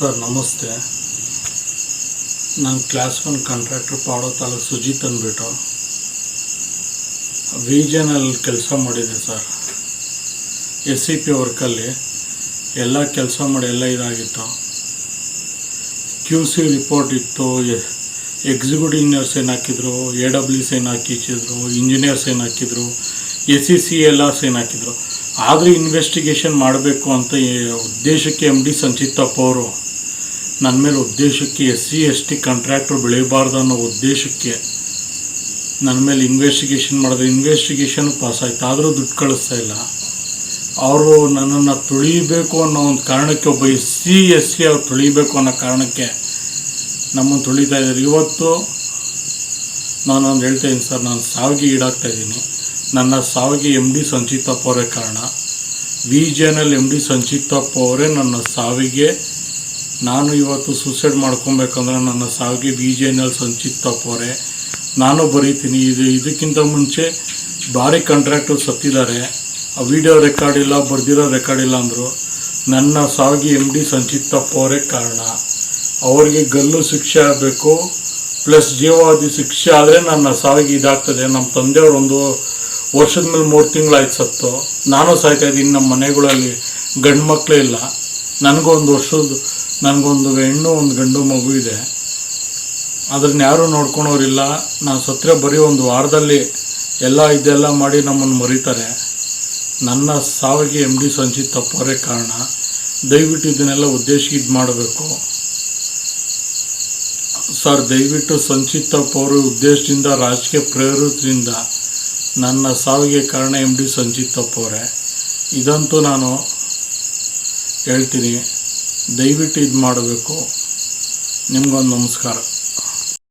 Sir, ನಮಸ್ತೆ. ನಾನು class one contractor ಪಾಡೋ ತಾಲೂಕು ಸುಜಿತ್ ಅಂದ್ಬಿಟ್ಟು. ವಿಜನಲ್ಲಿ ಕೆಲಸ ಮಾಡಿದೆ ಸರ್. ಎಸ್ ಸಿ ಪಿ ವರ್ಕಲ್ಲಿ ಎಲ್ಲ ಕೆಲಸ ಮಾಡಿ ಎಲ್ಲ ಇದಾಗಿತ್ತು. ಕ್ಯೂ ಸಿ ರಿಪೋರ್ಟ್ ಇತ್ತು ಎಕ್ಸಿಕ್ಯೂಟಿವ್ ಇಂಜಿನಿಯರ್ಸ್ ಏನು ಹಾಕಿದ್ರು, ಎ ಡಬ್ಲ್ಯೂ ಸೈನ್ ಹಾಕಿದ್ರು ಇಂಜಿನಿಯರ್ಸ್ ಏನು ಹಾಕಿದ್ರು, ಎಸ್ ಸಿ ಸಿ ಎಲ್ಲ ಸೈನ್ ಹಾಕಿದ್ರು. ಆದರೂ ಇನ್ವೆಸ್ಟಿಗೇಷನ್ ಮಾಡಬೇಕು ಅಂತ ಉದ್ದೇಶಕ್ಕೆ ಎಂ ಡಿ ಸಂಚಿತ್ತಪ್ಪ ಅವರು ನನ್ನ ಮೇಲೆ ಉದ್ದೇಶಕ್ಕೆ S C S T contractor ಬೆಳೀಬಾರ್ದು ಅನ್ನೋ ಉದ್ದೇಶಕ್ಕೆ ನನ್ನ ಮೇಲೆ ಇನ್ವೆಸ್ಟಿಗೇಷನ್ ಮಾಡಿದ್ರೆ ಇನ್ವೆಸ್ಟಿಗೇಷನ್ ಪಾಸ್ ಆಯ್ತು. ಆದರೂ ದುಡ್ಡು ಕಳಿಸ್ತಾ ಇಲ್ಲ. ಅವರು ನನ್ನನ್ನು ತುಳಿಬೇಕು ಅನ್ನೋ ಒಂದು ಕಾರಣಕ್ಕೆ ಒಬ್ಬ ಎಸ್ ಸಿ ಎಸ್ ಸಿ ಅವ್ರು ತುಳಿಬೇಕು ಅನ್ನೋ ಕಾರಣಕ್ಕೆ ನಮ್ಮನ್ನು ತುಳಿತಾ ಇದ್ದಾರೆ. ಇವತ್ತು ನಾನೊಂದು ಹೇಳ್ತಾ ಇದ್ದೀನಿ ಸರ್, ನಾನು ಸಾವಿಗೆ ಈಡಾಗ್ತಾ ಇದ್ದೀನಿ. ನನ್ನ ಸಾವಿಗೆ ಎಂ ಡಿ ಸಂಚಿತಪ್ಪ ಅವರೇ ಕಾರಣ. ವಿ ಜೆನಲ್ಲಿ ಎಂ ಡಿ ಸಂಚಿತಪ್ಪ ಅವರೇ ನನ್ನ ಸಾವಿಗೆ ನಾನು ಇವತ್ತು ಸೂಸೈಡ್ ಮಾಡ್ಕೊಬೇಕಂದ್ರೆ ನನ್ನ ಸಾವಿಗೆ B J N L Sanchit ತಪ್ಪೋರೆ ನಾನು ಬರೀತೀನಿ. ಇದು ಇದಕ್ಕಿಂತ ಮುಂಚೆ ಭಾರಿ ಕಾಂಟ್ರಾಕ್ಟರ್ ಸತ್ತಿದ್ದಾರೆ. ಆ ವಿಡಿಯೋ ರೆಕಾರ್ಡ್ ಇಲ್ಲ, ಬರ್ದಿರೋ ರೆಕಾರ್ಡ್ ಇಲ್ಲ ಅಂದರು. ನನ್ನ ಸಾವಿಗೆ ಎಂ ಡಿ ಸಂಚಿತ್ ಅವರೇ ಕಾರಣ. ಅವರಿಗೆ ಗಲ್ಲು ಶಿಕ್ಷೆ ಆಗಬೇಕು. ಪ್ಲಸ್ ಜೀವಾವಧಿ ಶಿಕ್ಷೆ ಆದರೆ ನನ್ನ ಸಾವಿಗೆ ಇದಾಗ್ತದೆ. ನಮ್ಮ ತಂದೆಯವರು ಒಂದು ವರ್ಷದ ಮೇಲೆ ಮೂರು ತಿಂಗಳಾಯ್ತು ಸತ್ತು. ನಾನು ಸಾಯ್ತಾ ಇದ್ದೀನಿ ನಮ್ಮ ಮನೆಗಳಲ್ಲಿ. ಗಂಡು ಮಕ್ಕಳೇ ಇಲ್ಲ. ಒಂದು ವರ್ಷದ ನನಗೊಂದು ಹೆಣ್ಣು, ಒಂದು ಗಂಡು ಮಗು ಇದೆ. ಅದನ್ನ ಯಾರೂ ನೋಡ್ಕೊಳೋರಿಲ್ಲ. ನಾನು ಸತ್ತರೆ ಬರೀ ಒಂದು ವಾರದಲ್ಲಿ ಎಲ್ಲ ಇದೆಲ್ಲ ಮಾಡಿ ನಮ್ಮನ್ನು ಮರೀತಾರೆ. ನನ್ನ ಸಾವಿಗೆ ಎಂ ಡಿ ಸಂಚಿತ್ ತಪ್ಪೋರೇ ಕಾರಣ. ದಯವಿಟ್ಟು ಇದನ್ನೆಲ್ಲ ಉದ್ದೇಶ ಇದು ಮಾಡಬೇಕು. ಸರ್, ದಯವಿಟ್ಟು ಸಂಚಿತ್ ಅವರು ಉದ್ದೇಶದಿಂದ, ರಾಜಕೀಯ ಪ್ರೇರಿತರಿಂದ ನನ್ನ ಸಾವಿಗೆ ಕಾರಣ ಎಂ ಡಿ ಸಂಚಿತ್ ತಪ್ಪೋರೆ. ಇದಂತೂ ನಾನು ಹೇಳ್ತೀನಿ. ದಯವಿಟ್ಟು ಇದು ಮಾಡಬೇಕು ನಿಮ್ಗೊಂದು ನಮಸ್ಕಾರ.